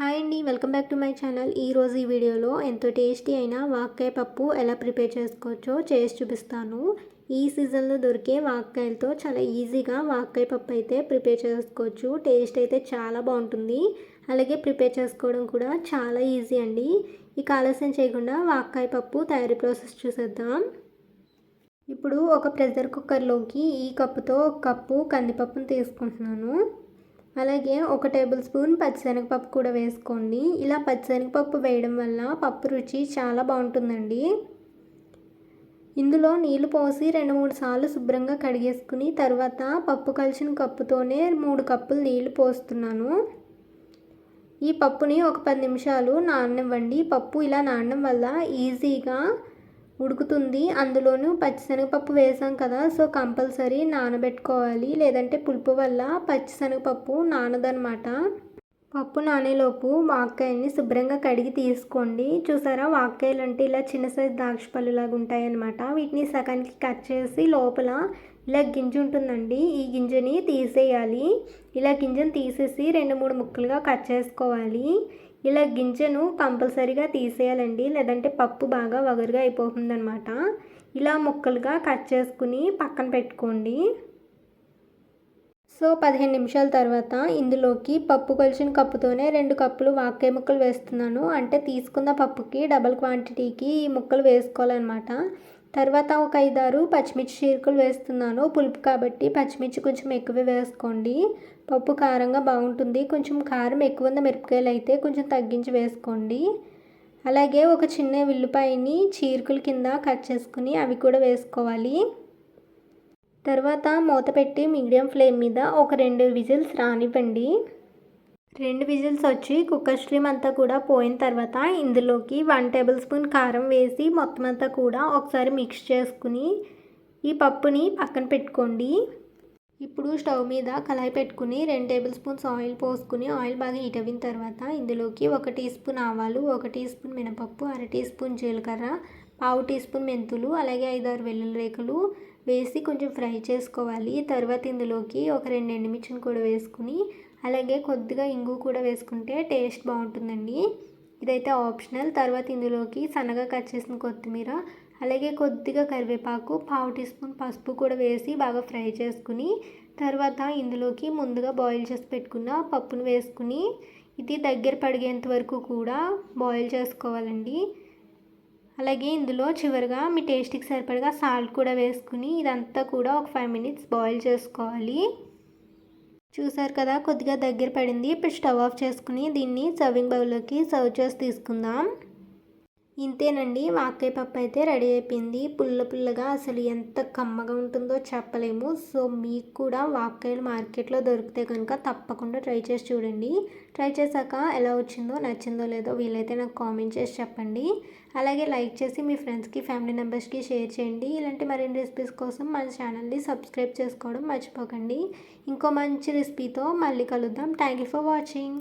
Hi అండి welcome back to my channel. ఈరోజు ఈ వీడియోలో ఎంతో టేస్టీ అయిన వాక్కాయ పప్పు ఎలా ప్రిపేర్ చేసుకోవచ్చో చేసి చూపిస్తాను. ఈ సీజన్లో దొరికే వాక్కాయలతో చాలా ఈజీగా వాక్కాయ పప్పు అయితే ప్రిపేర్ చేసుకోవచ్చు. టేస్ట్ అయితే చాలా బాగుంటుంది. అలాగే ప్రిపేర్ చేసుకోవడం కూడా చాలా ఈజీ అండి. ఇక ఆలస్యం చేయకుండా వాక్కాయ పప్పు తయారీ ప్రాసెస్ చూసేద్దాం. ఇప్పుడు ఒక ప్రెషర్ కుక్కర్లోకి ఈ కప్పుతో ఒక కప్పు కందిపప్పును తీసుకుంటున్నాను. అలాగే ఒక టేబుల్ స్పూన్ పచ్చిశనగపప్పు కూడా వేసుకోండి. ఇలా పచ్చిశనగపప్పు వేయడం వల్ల పప్పు రుచి చాలా బాగుంటుందండి. ఇందులో నీళ్ళు పోసి రెండు మూడు సార్లు శుభ్రంగా కడిగేసుకుని తర్వాత పప్పు కలిసిన కప్పుతోనే మూడు కప్పులు నీళ్ళు పోస్తున్నాను. ఈ పప్పుని ఒక పది నిమిషాలు నాననివ్వండి. పప్పు ఇలా నానడం వల్ల ఈజీగా ఉడుకుతుంది. అందులోనూ పచ్చిశనగపప్పు వేసాం కదా సో కంపల్సరీ నానబెట్టుకోవాలి. లేదంటే పులుపు వల్ల పచ్చిశనగపప్పు నానదనమాట పప్పు నానేలోపు వాక్కాయల్ని శుభ్రంగా కడిగి తీసుకోండి. చూసారా వాక్కాయలు అంటే ఇలా చిన్న సైజు ద్రాక్ష పళ్ళులాగా ఉంటాయన్నమాట. వీటిని సగానికి కట్ చేసి లోపల ఇలా గింజ ఉంటుందండి. ఈ గింజని తీసేయాలి. ఇలా గింజను తీసేసి రెండు మూడు ముక్కలుగా కట్ చేసుకోవాలి. ఇలా గింజను కంపల్సరీగా తీసేయాలండి. లేదంటే పప్పు బాగా వగరుగా అయిపోతుందనమాట ఇలా ముక్కలుగా కట్ చేసుకుని పక్కన పెట్టుకోండి. సో పదిహేను నిమిషాల తర్వాత ఇందులోకి పప్పు కొలిచిన కప్పుతోనే రెండు కప్పులు వాక్కాయ ముక్కలు వేస్తున్నాను. అంటే తీసుకున్న పప్పుకి డబల్ క్వాంటిటీకి ఈ ముక్కలు వేసుకోవాలన్నమాట. తర్వాత ఒక ఐదారు పచ్చిమిర్చి చీరకులు వేస్తున్నాను. పులుపు కాబట్టి పచ్చిమిర్చి కొంచెం ఎక్కువ వేసుకోండి. పప్పు కారంగా బాగుంటుంది. కొంచెం కారం ఎక్కువ ఉన్న మిరపకాయలు అయితే కొంచెం తగ్గించి వేసుకోండి. అలాగే ఒక చిన్న ఉల్లిపాయని చీరకుల కింద కట్ చేసుకుని అవి కూడా వేసుకోవాలి. తర్వాత మూత పెట్టి మీడియం ఫ్లేమ్ మీద ఒక రెండు విజిల్స్ రానివ్వండి. రెండు విజిల్స్ వచ్చి కుక్కర్ స్ట్రీమ్ అంతా కూడా పోయిన తర్వాత ఇందులోకి వన్ టేబుల్ స్పూన్ కారం వేసి మొత్తం అంతా కూడా ఒకసారి మిక్స్ చేసుకుని ఈ పప్పుని పక్కన పెట్టుకోండి. ఇప్పుడు స్టవ్ మీద కళాయి పెట్టుకుని రెండు టేబుల్ స్పూన్స్ ఆయిల్ పోసుకుని ఆయిల్ బాగా హీట్ అయిన తర్వాత ఇందులోకి ఒక టీ స్పూన్ ఆవాలు ఒక టీ స్పూన్ మినపప్పు అర టీ స్పూన్ జీలకర్ర పావు టీ స్పూన్ మెంతులు అలాగే ఐదారు వెల్లుల్లి రేకులు వేసి కొంచెం ఫ్రై చేసుకోవాలి. తర్వాత ఇందులోకి ఒక రెండు ఎండుమిర్చిని కూడా వేసుకుని అలాగే కొద్దిగా ఇంగు కూడా వేసుకుంటే టేస్ట్ బాగుంటుందండి. ఇదైతే ఆప్షనల్. తర్వాత ఇందులోకి సన్నగా కట్ చేసిన కొత్తిమీర అలాగే కొద్దిగా కరివేపాకు పావు టీ స్పూన్ పసుపు కూడా వేసి బాగా ఫ్రై చేసుకుని తర్వాత ఇందులోకి ముందుగా బాయిల్ చేసి పెట్టుకున్న పప్పును వేసుకుని ఇది దగ్గర పడిగేంత వరకు కూడా బాయిల్ చేసుకోవాలండి. అలాగే ఇందులో చివరిగా మీ టేస్ట్కి సరిపడగా సాల్ట్ కూడా వేసుకుని ఇదంతా కూడా ఒక ఫైవ్ మినిట్స్ బాయిల్ చేసుకోవాలి. చూసారు కదా కొద్దిగా దగ్గర పడింది. ఇప్పుడు స్టవ్ ఆఫ్ చేసుకుని దీన్ని సర్వింగ్ బౌల్లోకి సర్వ్ చేసి తీసుకుందాం. ఇంతేనండి వాకాయ పప్పు అయితే రెడీ అయిపోయింది. పుల్ల పుల్లగా అసలు ఎంత కమ్మగా ఉంటుందో చెప్పలేము. సో మీకు కూడా వాకాయలు మార్కెట్లో దొరికితే కనుక తప్పకుండా ట్రై చేసి చూడండి. ట్రై చేశాక ఎలా వచ్చిందో నచ్చిందో లేదో వీలైతే నాకు కామెంట్ చేసి చెప్పండి. అలాగే లైక్ చేసి మీ ఫ్రెండ్స్కి ఫ్యామిలీ మెంబర్స్కి షేర్ చేయండి. ఇలాంటి మరిన్ని రెసిపీస్ కోసం మన ఛానల్ని సబ్స్క్రైబ్ చేసుకోవడం మర్చిపోకండి. ఇంకో మంచి రెసిపీతో మళ్ళీ కలుద్దాం. Thank you for watching.